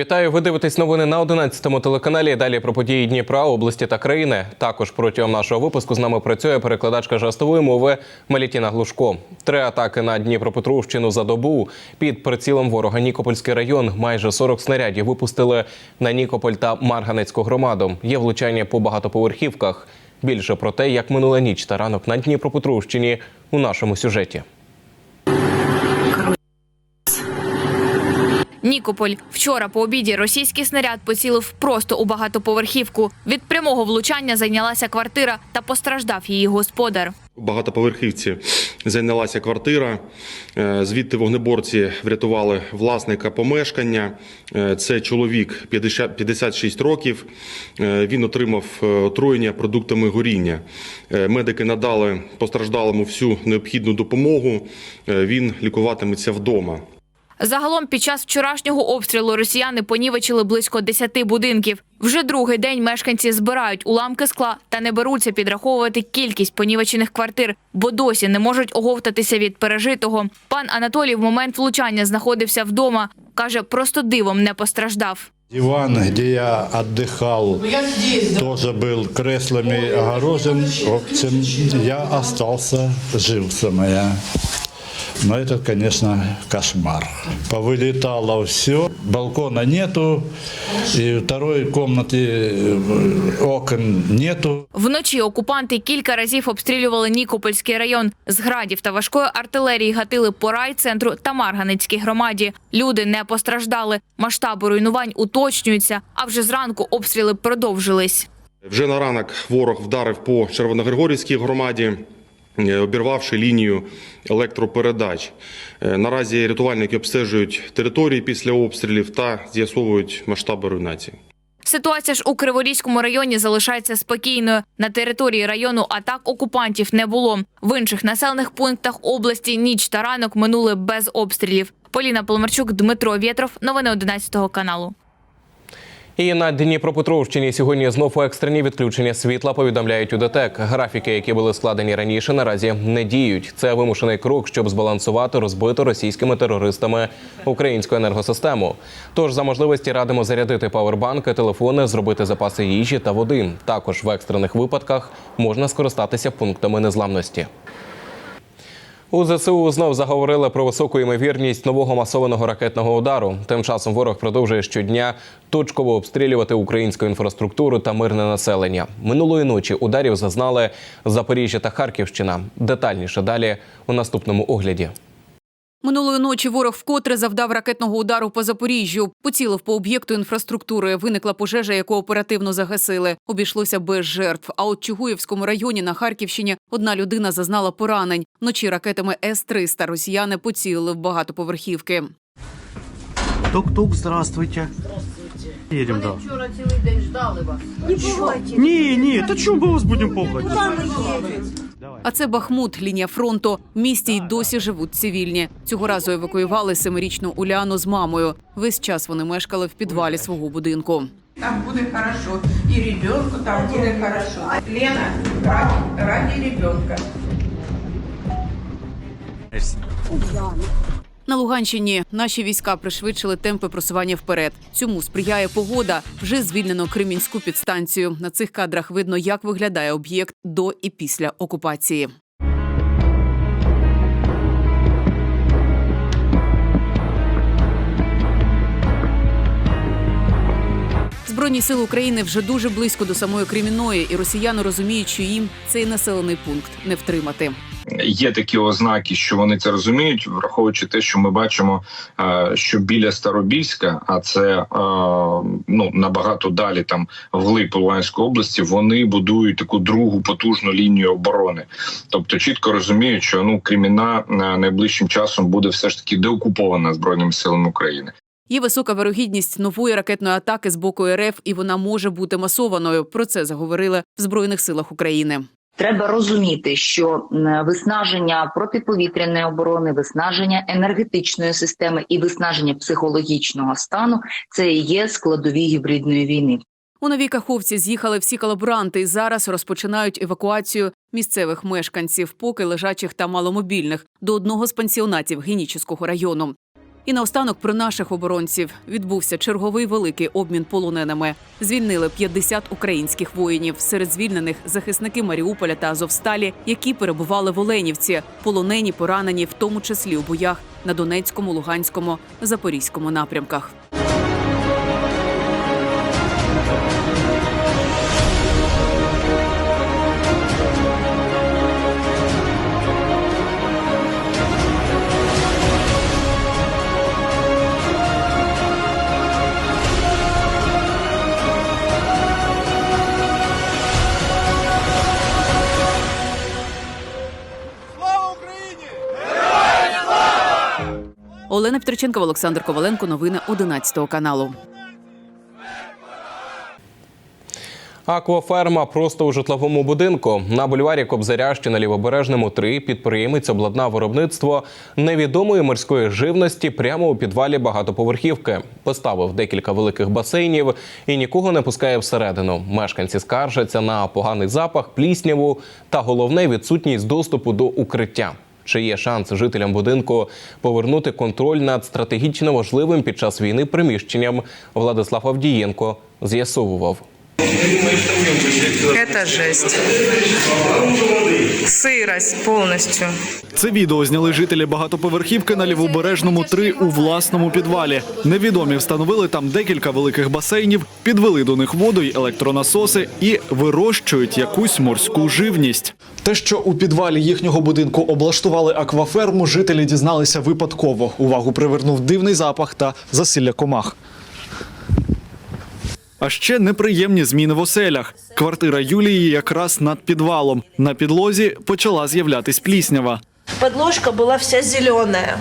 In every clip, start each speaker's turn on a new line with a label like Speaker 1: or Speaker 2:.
Speaker 1: Вітаю. Ви дивитесь новини на 11-му телеканалі. Далі про події Дніпра, області та країни. Також протягом нашого випуску з нами працює перекладачка жестової мови Мелітіна Глушко. Три атаки на Дніпропетровщину за добу під прицілом ворога Нікопольський район. Майже 40 снарядів випустили на Нікополь та Марганецьку громаду. Є влучання по багатоповерхівках. Більше про те, як минула ніч та ранок на Дніпропетровщині у нашому сюжеті.
Speaker 2: Нікополь. Вчора по обіді російський снаряд поцілив просто у багатоповерхівку. Від прямого влучання зайнялася квартира та постраждав її господар.
Speaker 3: Багатоповерхівці зайнялася квартира. Е, Звідти вогнеборці врятували власника помешкання. Е, Це чоловік 50 56 років. Е, Він отримав отруєння продуктами горіння. Медики надали постраждалому всю необхідну допомогу. Він лікуватиметься вдома.
Speaker 2: Загалом під час вчорашнього обстрілу росіяни понівечили близько 10 будинків. Вже другий день мешканці збирають уламки скла та не беруться підраховувати кількість понівечених квартир, бо досі не можуть оговтатися від пережитого. Пан Анатолій в момент влучання знаходився вдома. каже, просто дивом не постраждав.
Speaker 4: Диван, где я отдыхал, тоже был креслами огорожен. В я остался жив самая. Но это, конечно, кошмар. Повылетало все, балкона нету, и второй комнаты э, окон нету.
Speaker 2: Вночі окупанти кілька разів обстрілювали Нікопольський район. З градів та важкої артилерії гатили по райцентру та Марганецькій громаді. Люди не постраждали. Масштаби руйнувань уточнюються, а вже зранку обстріли продовжились.
Speaker 3: Вже на ранок ворог вдарив по Червоногригорівській громаді, е, обірвавши лінію електропередач. Е, Наразі рятувальники обстежують території після обстрілів та з'ясовують масштаби руйнації.
Speaker 2: Ситуація ж у Криворізькому районі залишається спокійною. На території району атак окупантів не було. В інших населених пунктах області ніч та ранок минули без обстрілів. Поліна Поломарчук, Дмитро Вєтров. Новини 11 каналу.
Speaker 1: І на Дніпропетровщині сьогодні знову екстрені відключення світла повідомляють у ДТЕК. Графіки, які були складені раніше, наразі не діють. Це вимушений крок, щоб збалансувати розбиту російськими терористами українську енергосистему. Тож за можливості радимо зарядити павербанки, телефони, зробити запаси їжі та води. Також в екстрених випадках можна скористатися пунктами незламності. У ЗСУ знов заговорили про високу ймовірність нового масованого ракетного удару. Тим часом ворог продовжує щодня точково обстрілювати українську інфраструктуру та мирне населення. Минулої ночі ударів зазнали Запоріжжя та Харківщина. Детальніше далі у наступному огляді.
Speaker 5: Минулої ночі ворог вкотре завдав ракетного удару по Запоріжжю. Поцілив по об'єкту інфраструктури. Виникла пожежа, яку оперативно загасили. Обійшлося без жертв. А от Чугуївському районі на Харківщині одна людина зазнала поранень. Вночі ракетами С-300 росіяни поцілили в багатоповерхівки.
Speaker 6: Тук-тук, здравствуйте. Едем, да.
Speaker 7: Вчора цілий день ждали вас. Не бувайте.
Speaker 6: Не, не, то чому ми вас будемо пугати?
Speaker 5: А це Бахмут, лінія фронту. В місті й досі живуть цивільні. Цього разу евакуювали семирічну Уляну з мамою. Весь час вони мешкали в підвалі свого будинку.
Speaker 7: Там буде хорошо. І ребенку там буде хорошо. Лена, ради, ради ребенка.
Speaker 5: На Луганщині наші війська пришвидшили темпи просування вперед. Цьому сприяє погода. Вже звільнено Кремінську підстанцію. На цих кадрах видно, як виглядає об'єкт до і після окупації. Збройні сили України вже дуже близько до самої Кремінної, і росіяни розуміють, що їм цей населений пункт не втримати.
Speaker 8: Є такі ознаки, що вони це розуміють, враховуючи те, що ми бачимо, е, що біля Старобільська, а це е, ну набагато далі, там вглиб Луганської області, вони будують таку другу потужну лінію оборони. Тобто чітко розуміють, що ну Креміна е, найближчим часом буде все ж таки деокупована збройними силами України.
Speaker 5: Є висока вирогідність нової ракетної атаки з боку РФ, і вона може бути масованою. Про це заговорили в збройних силах України.
Speaker 9: Треба розуміти, що виснаження протиповітряної оборони, виснаження енергетичної системи і виснаження психологічного стану це і є складові гібридної війни.
Speaker 5: У новій каховці з'їхали всі колаборанти і зараз розпочинають евакуацію місцевих мешканців, поки лежачих та маломобільних, до одного з пансіонатів Генічеського району. І наостанок про наших оборонців відбувся черговий великий обмін полоненими. Звільнили 50 українських воїнів. Серед звільнених захисники Маріуполя та Азовсталі, які перебували в Оленівці, полонені, поранені, в тому числі у боях на Донецькому, Луганському, Запорізькому напрямках. Олена Петриченкова, Олександр Коваленко. Новини 11 каналу.
Speaker 1: Акваферма просто у житловому будинку. На бульварі Кобзаря, що на лівобережному 3, підприємець обладнав виробництво невідомої морської живності прямо у підвалі багатоповерхівки. Поставив декілька великих басейнів і нікого не пускає всередину. Мешканці скаржаться на поганий запах, плісняву та головне відсутність доступу до укриття. Чи є шанс жителям будинку повернути контроль над стратегічно важливим під час війни приміщенням? Владислав Авдієнко з'ясовував.
Speaker 10: Это жесть. Сырость полностью.
Speaker 11: Це відео зняли жителі багатоповерхівки на лівобережному 3 у власному підвалі. Невідомі встановили там декілька великих басейнів, підвели до них воду й електронасоси і вирощують якусь морську живність.
Speaker 12: Те, що у підвалі їхнього будинку облаштували акваферму, жителі дізналися випадково. Увагу привернув дивний запах та засилля комах.
Speaker 11: А ще неприємні зміни в оселях. Квартира Юлії якраз над підвалом. На підлозі почала з'являтись пліснява.
Speaker 10: Подложка была вся зеленая.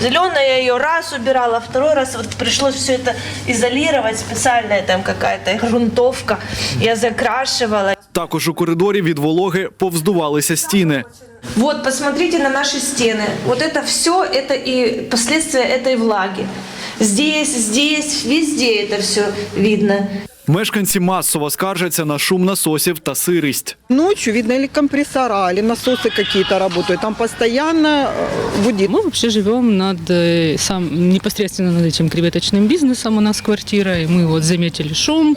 Speaker 10: Зеленая я ее раз убирала, второй раз вот пришлось все это изолировать, специальная там какая-то грунтовка. Я закрашивала.
Speaker 11: Також у коридорі від вологи повздувалися стіни.
Speaker 10: Вот, посмотрите на наши стены. Вот это все, это и последствия этой влаги. Здесь, здесь, везде это все видно.
Speaker 11: Мешканці масово скаржаться на шум насосів та сирість.
Speaker 13: Ночью, видно, или компрессора, или насосы какие-то работают. Там постоянно э, гудит.
Speaker 14: Мы вообще живем над э, сам непосредственно над этим креветочным бизнесом у нас квартира, и мы вот заметили шум,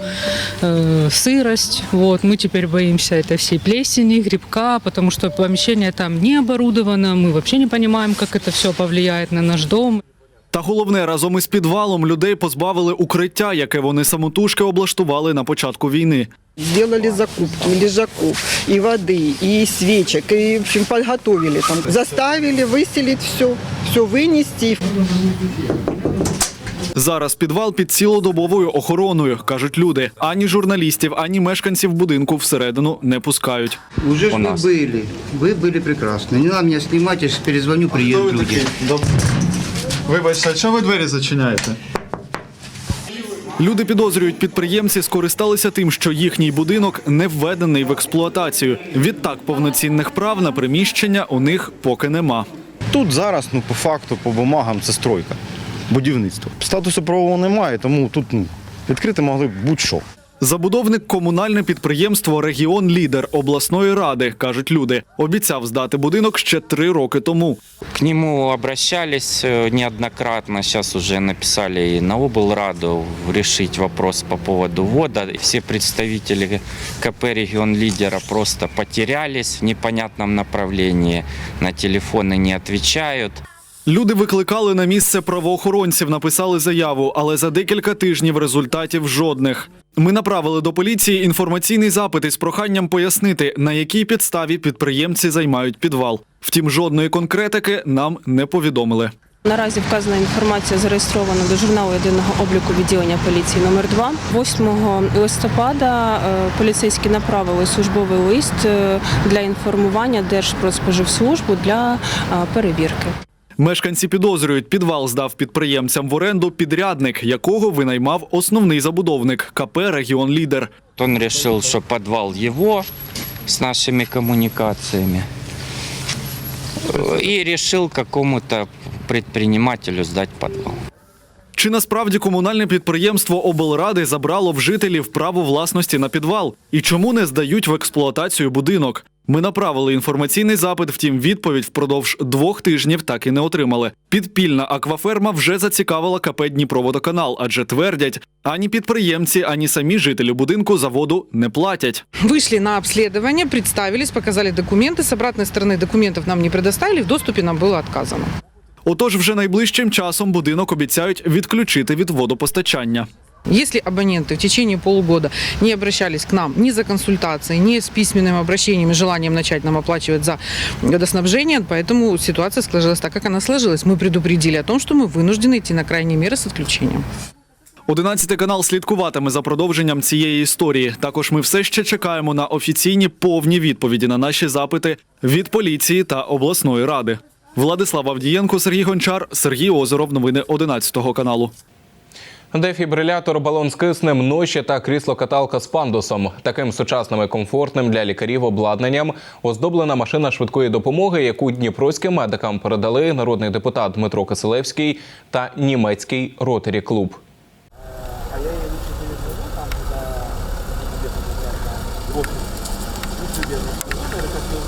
Speaker 14: э, сырость. Вот мы теперь боимся этой всей плесени, грибка, потому что помещение там не оборудовано, мы вообще не понимаем, как это все повлияет на наш дом.
Speaker 11: Та головне, разом із підвалом людей позбавили укриття, яке вони самотужки облаштували на початку війни.
Speaker 13: Сделали закупки и лежаков, и воды, и свечек, и, в общем, подготовили там. Заставили выселить все, все вынести.
Speaker 11: Зараз підвал під цілодобовою охороною, кажуть люди. Ані журналістів, ані мешканців будинку всередину не пускають.
Speaker 15: Уже ж вы были. Вы были прекрасны. Не надо меня снимать, я сейчас перезвоню, приедут люди.
Speaker 12: Вибачте, а чого ви двері зачиняєте?
Speaker 11: Люди підозрюють, підприємці скористалися тим, що їхній будинок не введений в експлуатацію. Відтак повноцінних прав на приміщення у них поки нема.
Speaker 16: Тут зараз, ну по факту, по бумагам це стройка, будівництво. Статусу правового немає, тому тут ну, відкрити могли б будь-що.
Speaker 11: Забудовник комунальне підприємство Регіон Лідер обласної ради кажуть люди. Обіцяв здати будинок ще три роки тому.
Speaker 17: К нему обращались э, неоднократно, сейчас уже написали и на облраду решить вопрос по поводу ввода. Все представители КП «Регион Лидера» просто потерялись в непонятном направлении, на телефоны не отвечают.
Speaker 11: Люди викликали на місце правоохоронців, написали заяву, але за декілька тижнів результатів жодних. Ми направили до поліції інформаційний запит із проханням пояснити, на якій підставі підприємці займають підвал. Втім, жодної конкретики нам не повідомили.
Speaker 18: Наразі вказана інформація зареєстрована до журналу єдиного обліку відділення поліції номер 2 8 листопада е, поліцейські направили службовий лист е, для інформування Держпродспоживслужбу для е, перевірки.
Speaker 11: Мешканці підозрюють, підвал здав підприємцям в оренду підрядник, якого винаймав основний забудовник КП Регіон Лідер.
Speaker 17: Он решил, что подвал его с нашими коммуникациями. Э, И решил какому-то предпринимателю сдать подвал.
Speaker 11: Чи насправді комунальне підприємство облради забрало в жителів право власності на підвал? І чому не здають в експлуатацію будинок? Ми направили інформаційний запит, втім, відповідь впродовж двох тижнів так і не отримали. Підпільна акваферма вже зацікавила КП Дніпроводоканал, адже твердять, ані підприємці, ані самі жителі будинку за воду не платять.
Speaker 19: Вышли на обследование, представились, показали документы. С обратной стороны документов нам не предоставили, в доступе нам было отказано.
Speaker 11: Отож, вже найближчим часом будинок обіцяють відключити від водопостачання.
Speaker 19: Если абоненты в течение полугода не обращались к нам ни за консультацией, ни с письменным обращением и желанием начать нам оплачивать за водоснабжение, поэтому ситуация сложилась так, как она сложилась. Мы предупредили о том, что мы вынуждены идти на крайние меры с отключением.
Speaker 11: 11 канал слідкуватиме за продовженням цієї історії. Також ми все ще чекаємо на офіційні повні відповіді на наші запити від поліції та обласної ради. Владислав Авдієнко, Сергій Гончар, Сергій Озеров. Новини 11 каналу.
Speaker 1: Дефібрилятор, балон з киснем, ноші та крісло-каталка з пандусом. Таким сучасним і комфортним для лікарів обладнанням оздоблена машина швидкої допомоги, яку дніпровським медикам передали народний депутат Дмитро Киселевський та німецький ротарі клуб.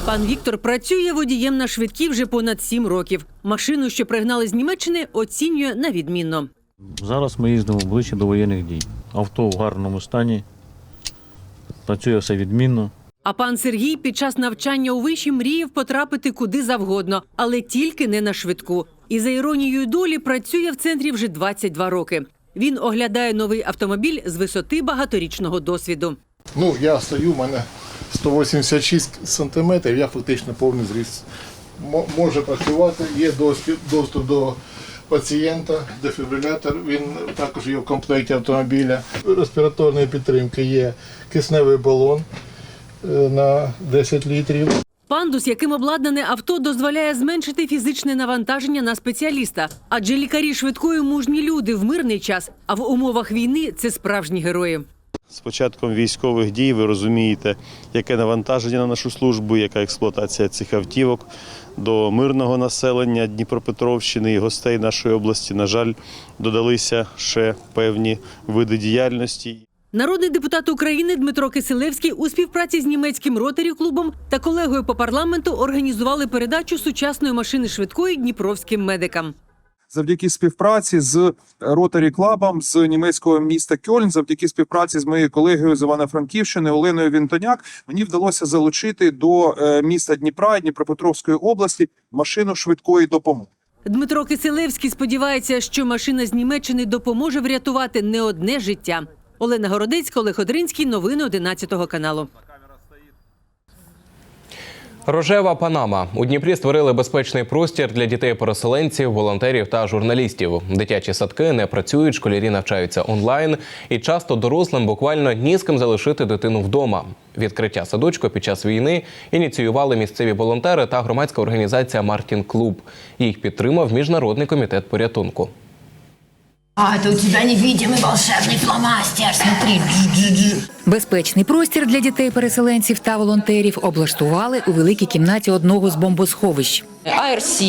Speaker 20: Пан Віктор працює водієм на швидкій вже понад сім років. Машину, що пригнали з Німеччини, оцінює на відмінно.
Speaker 6: Зараз ми їздимо ближче до воєнних дій. Авто в гарному стані, працює все відмінно.
Speaker 20: А пан Сергій під час навчання у виші мріяв потрапити куди завгодно, але тільки не на швидку. І за іронією долі працює в центрі вже 22 роки. Він оглядає новий автомобіль з висоти багаторічного досвіду.
Speaker 21: Ну, я стою, у мене 186 сантиметрів, я фактично повний зріст. М- може працювати, є доступ, доступ до пацієнта, дефібрилятор, він також є в комплекті автомобіля. Респіраторної підтримки є кисневий балон е, на 10 літрів.
Speaker 20: Пандус, яким обладнане авто, дозволяє зменшити фізичне навантаження на спеціаліста, адже лікарі швидкої мужні люди в мирний час, а в умовах війни це справжні герої.
Speaker 22: З початком військових дій ви розумієте, яке навантаження на нашу службу, яка експлуатація цих автівок до мирного населення Дніпропетровщини і гостей нашої області. На жаль, додалися ще певні види діяльності.
Speaker 20: Народний депутат України Дмитро Киселевський у співпраці з німецьким ротарі клубом та колегою по парламенту організували передачу сучасної машини швидкої дніпровським медикам.
Speaker 23: Завдяки співпраці з Ротарі Клабом з німецького міста Кьольн, завдяки співпраці з моєю колегою з Івано-Франківщини Оленою Вінтоняк, мені вдалося залучити до е, міста Дніпра і Дніпропетровської області машину швидкої допомоги.
Speaker 20: Дмитро Киселевський сподівається, що машина з Німеччини допоможе врятувати не одне життя. Олена Городецька, Олег Одринський. Новини 11 каналу.
Speaker 1: Рожева Панама у Дніпрі створили безпечний простір для дітей-переселенців, волонтерів та журналістів. Дитячі садки не працюють, школярі навчаються онлайн, і часто дорослим буквально ні з ким залишити дитину вдома. Відкриття садочку під час війни ініціювали місцеві волонтери та громадська організація Мартін Клуб. Їх підтримав міжнародний комітет порятунку.
Speaker 24: А, это у тебя невидимый волшебный фломастер, смотри.
Speaker 25: Безпечний простір для дітей-переселенців та волонтерів облаштували у великій кімнаті одного з бомбосховищ.
Speaker 26: АРС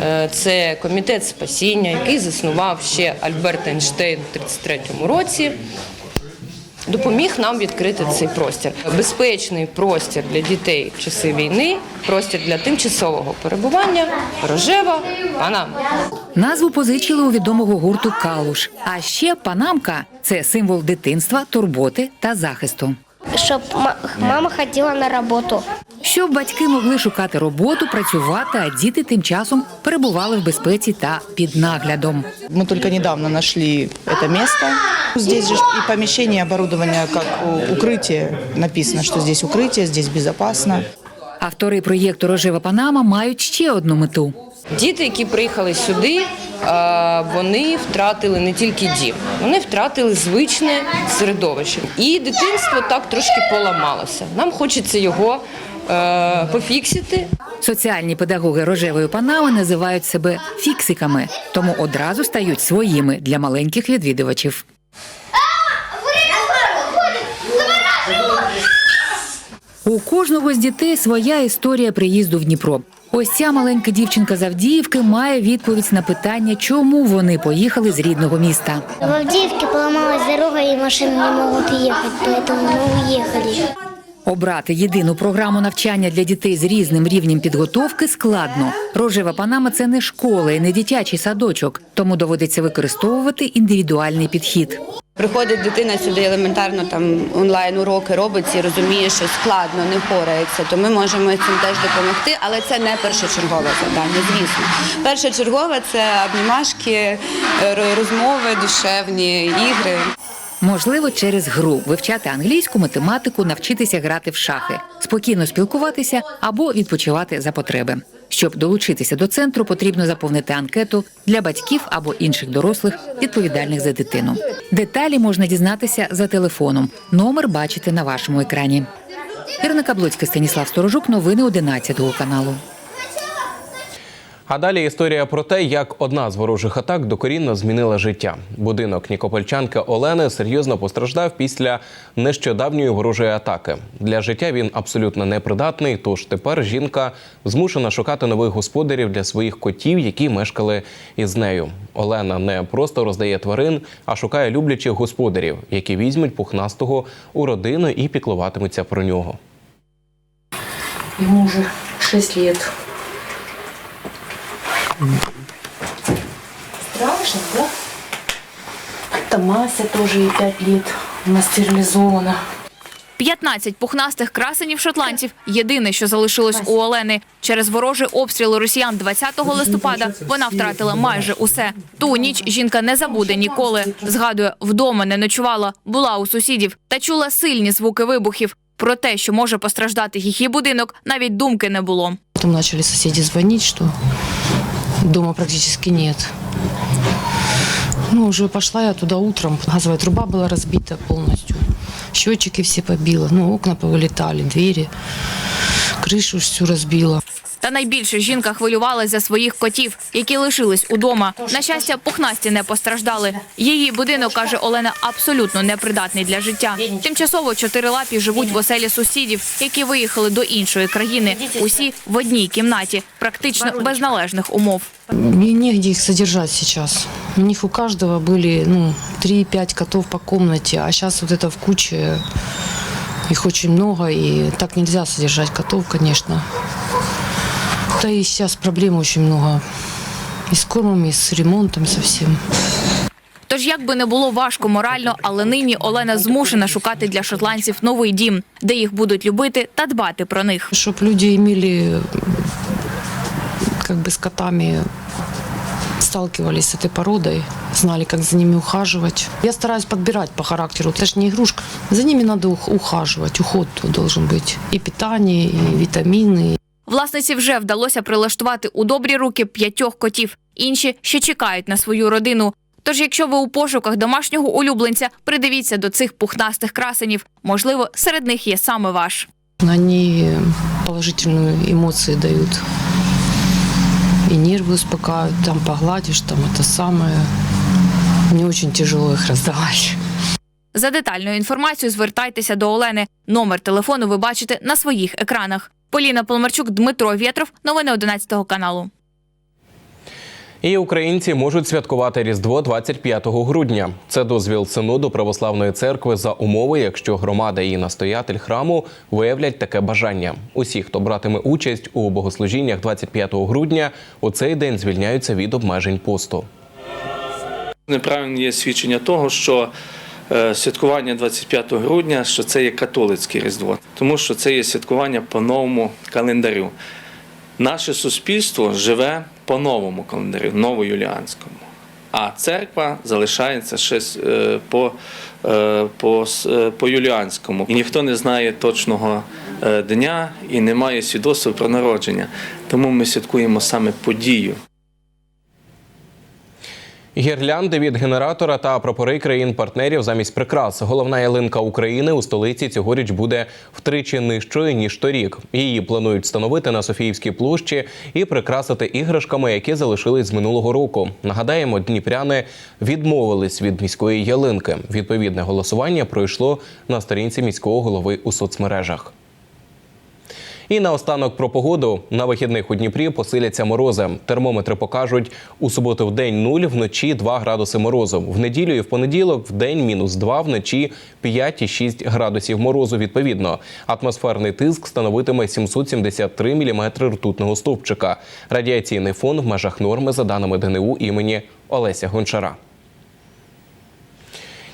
Speaker 26: е, це комітет спасіння, який заснував ще Альберт Ейнштейн у 33-му році. Допоміг нам відкрити цей простір. Безпечний простір для дітей в часи війни, простір для тимчасового перебування, рожева, панама.
Speaker 25: Назву позичили у відомого гурту Калуш. А ще панамка це символ дитинства, турботи та захисту.
Speaker 27: Щоб мама ходила на роботу.
Speaker 25: Щоб батьки могли шукати роботу, працювати, а діти тим часом перебували в безпеці та під наглядом.
Speaker 28: Мы только недавно нашли это место. Здесь же и помещение, и оборудование как у- укрытие. Написано, что здесь укрытие, здесь безопасно.
Speaker 25: Автори проєкту Рожева Панама мають ще одну мету.
Speaker 26: Діти, які приїхали сюди, вони втратили не тільки дім, вони втратили звичне середовище. І дитинство так трошки поламалося. Нам хочеться його е, пофіксити.
Speaker 25: Соціальні педагоги рожевої панами називають себе фіксиками, тому одразу стають своїми для маленьких відвідувачів. У кожного з дітей своя історія приїзду в Дніпро. Ось ця маленька дівчинка з Авдіївки має відповідь на питання, чому вони поїхали з рідного міста.
Speaker 27: В Авдеевке поломалась дорога, и машины не могут ехать, поэтому мы уехали.
Speaker 25: Обрати єдину програму навчання для дітей з різним рівнем підготовки складно. Рожева панама це не школа і не дитячий садочок, тому доводиться використовувати індивідуальний підхід.
Speaker 7: Приходить дитина сюди елементарно там онлайн уроки робить і розуміє, що складно, не впорається, то ми можемо цим теж допомогти, але це не першочергове завдання, звісно. Першочергове це обнімашки, е, розмови, душевні ігри.
Speaker 25: Можливо, через гру вивчати англійську, математику, навчитися грати в шахи, спокійно спілкуватися або відпочивати за потреби. Щоб долучитися до центру, потрібно заповнити анкету для батьків або інших дорослих, відповідальних за дитину. Деталі можна дізнатися за телефоном. Номер бачите на вашому екрані. Ірина Каблоцька, Станіслав Сторожук, новини 11 каналу.
Speaker 1: А далі історія про те, як одна з ворожих атак докорінно змінила життя. Будинок нікопольчанки Олени серйозно постраждав після нещодавньої ворожої атаки. Для життя він абсолютно непридатний. Тож тепер жінка змушена шукати нових господарів для своїх котів, які мешкали із нею. Олена не просто роздає тварин, а шукає люблячих господарів, які візьмуть пухнастого у родину і піклуватимуться про нього.
Speaker 29: Ему уже 6 лет. Страшно, да? Это Мася тоже ей 5 лет. Она стерилизована.
Speaker 2: 15 пухнастих красенів шотландців – єдине, що залишилось у Олени. Через ворожий обстріл росіян 20 листопада вона втратила майже усе. Ту ніч жінка не забуде ніколи. Згадує, вдома не ночувала, була у сусідів та чула сильні звуки вибухів. Про те, що може постраждати її будинок, навіть думки не було.
Speaker 29: Потом начали соседи звонить, что дома практически нет. Ну, уже пошла я туда утром. Газовая труба была разбита полностью. Счетчики все побила. Ну, окна повылетали, двери. Крышу всю разбила.
Speaker 2: Та найбільше жінка хвилювалась за своїх котів, які лишились удома. На щастя, пухнасті не постраждали. Її будинок, каже Олена, абсолютно непридатний для життя. Тимчасово чотирилапі живуть в оселі сусідів, які виїхали до іншої країни. Усі в одній кімнаті, практично без належних умов.
Speaker 29: Мне негде их содержать сейчас. У них у каждого были ну, 3-5 котов по комнате, а сейчас вот это в куче. Их очень много, и так нельзя содержать котов, конечно. Да и сейчас проблем очень много. И с кормом, и с ремонтом совсем.
Speaker 2: Тож, як би не було важко морально, але нині Олена змушена шукати для шотландців новий дім, де їх будуть любити та дбати про них.
Speaker 29: Чтобы люди имели как бы с котами сталкивались с этой породой, знали, как за ними ухаживать. Я стараюсь подбирать по характеру. Это же не игрушка. За ними надо ух- ухаживать, уход должен быть. И питание, и витамины,
Speaker 2: Власниці вже вдалося прилаштувати у добрі руки п'ятьох котів. Інші ще чекають на свою родину. Тож, якщо ви у пошуках домашнього улюбленця, придивіться до цих пухнастих красенів. Можливо, серед них є саме ваш.
Speaker 29: Они положительную эмоции дают. И нервы успокаивают. Там погладишь, там это самое. Мне очень тяжело их раздавать.
Speaker 2: За детальною інформацією звертайтеся до Олени. Номер телефону ви бачите на своїх екранах. Поліна Полмарчук, Дмитро Вєтров. Новини 11 каналу.
Speaker 1: І українці можуть святкувати Різдво 25 грудня. Це дозвіл синоду православної церкви за умови, якщо громада і настоятель храму виявлять таке бажання. Усі, хто братиме участь у богослужіннях 25 грудня, у цей день звільняються від обмежень посту.
Speaker 30: Неправильно є свідчення того, що святкування 25 грудня, що це є католицьке Різдво, тому що це є святкування по новому календарю. Наше суспільство живе по новому календарю, новоюліанському. А церква залишається ще е, по, е, по, е, по юліанському. І ніхто не знає точного е, дня і не має свідоцтва про народження. Тому ми святкуємо саме подію.
Speaker 1: Гірлянди від генератора та прапори країн-партнерів замість прикрас. Головна ялинка України у столиці цьогоріч буде втричі нижчою ніж торік. Її планують встановити на Софіївській площі і прикрасити іграшками, які залишились з минулого року. Нагадаємо, дніпряни відмовились від міської ялинки. Відповідне голосування пройшло на сторінці міського голови у соцмережах. І наостанок про погоду на вихідних у Дніпрі посиляться морози. Термометри покажуть у суботу в день 0, вночі 2 градуси морозу. В неділю і в понеділок в день мінус 2, вночі 5 і 6 градусів морозу. Відповідно, атмосферний тиск становитиме 773 міліметри ртутного стовпчика. Радіаційний фон в межах норми за даними ДНУ імені Олеся Гончара.